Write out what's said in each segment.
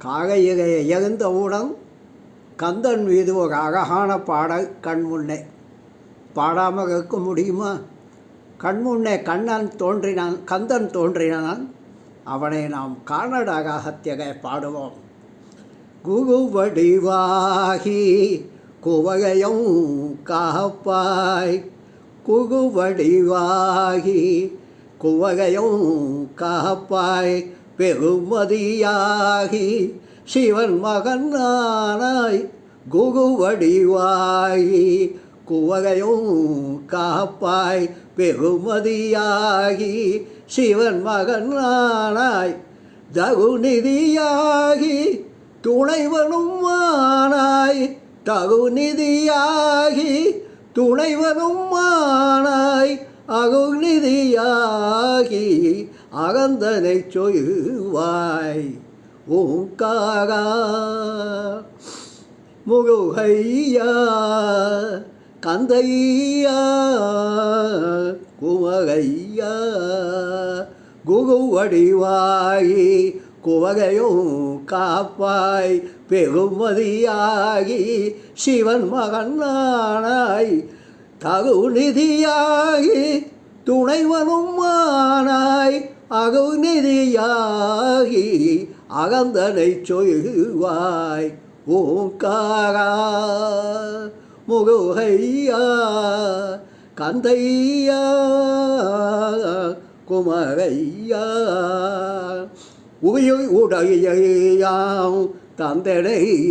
காலையிலே எழுந்தவுடன் கந்தன் மீது ஒரு அழகான பாடல் கண் முன்னே. பாடாமல் இருக்க முடியுமா? கண்முன்னே கண்ணன் தோன்றினான் கந்தன் தோன்றினான் அவனை நாம் காணட ராகத்திலே பாடுவோம். குரு வடிவாகி குவகையும் காப்பாய். குரு வடிவாகி குவகையும் காப்பாய். பெருமதியாகி சிவன் மகனானாய் குகுவடிவாயி குவகையும் காப்பாய் பெருமதியாகி சிவன் மகனானாய் தகுநிதியாகி துணைவனும் ஆனாய் தகுநிதியாகி துணைவனும் ஆனாய் அகுநிதியாகி அகந்தனை சொய்வாய் ஓங்காரா முருகையா கந்தையா குமரையா குரு வடிவாயி குவகையும் காப்பாய் பெருமதியாகி சிவன் மகனானாய் தகுநிதியாகி துணைவனும் ஆனாய் அகுநிதியாகி அகந்தனை சொல்வாய் ஓங்காரா முருகையா கந்தையா குமரையா. உயிர் உடையாம் தந்தடை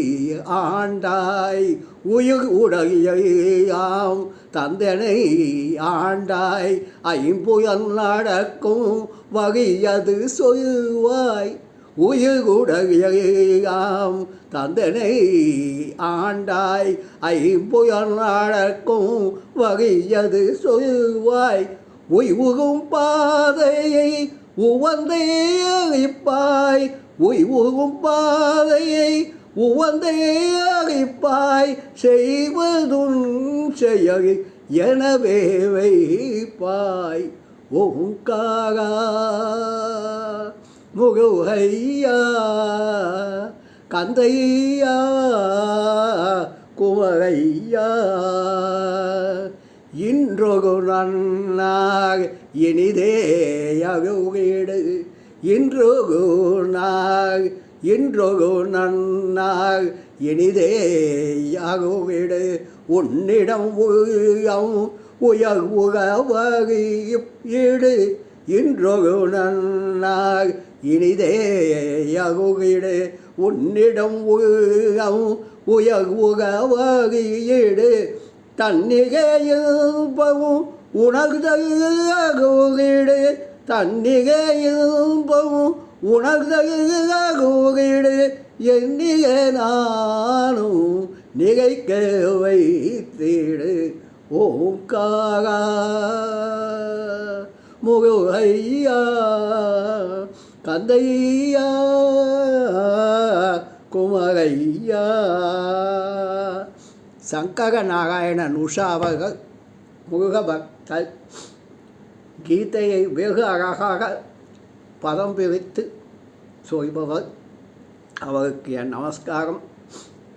ஆண்டாய். உயிர் உடையாம் தந்தனை ஆண்டாய். ஐம்புயல் நடக்கும் வகையது சொல்வாய். உயிர் உடையாம் தந்தனை ஆண்டாய். ஐம்புயல் நடக்கும் வகையது சொல்வாய். உய்வுகும் பாதையை உவந்தே அழிப்பாய். உய்வுகும் பாதையை உவந்தே அழிப்பாய் செய்வதும் செயல் எனவே வைப்பாய். ஓங்காரா முருகையா கந்தையா குமரையா. இன்றொரு நன்னாக இனிதேயகுவீடு இன்றொரு நாள் இன்றொரு நன்னாள் இனிதேயகுவீடு உன்னிடம் உயம் உயர் உகவீடு இன்றொரு நன்னாள் இனிதேயகுவீடு உன்னிடம் உயம் உயர் ஈடு தன்னிகையும் உணர்தகூகிடு தன்னிகையும் உணர்தகூகிடு எண்ணிக நானும் நிகைக்க வைத்திடு. ஓங்காரா முருகையா கந்தையா குமரையா. சங்கர நாராயணன் உஷா அவர்கள் முருகபக்தர். கீதையை வெகு அழகாக பதம் பிரித்து சொல்பவர். அவருக்கு என் நமஸ்காரம்.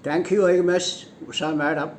Thank you very much Usha madam.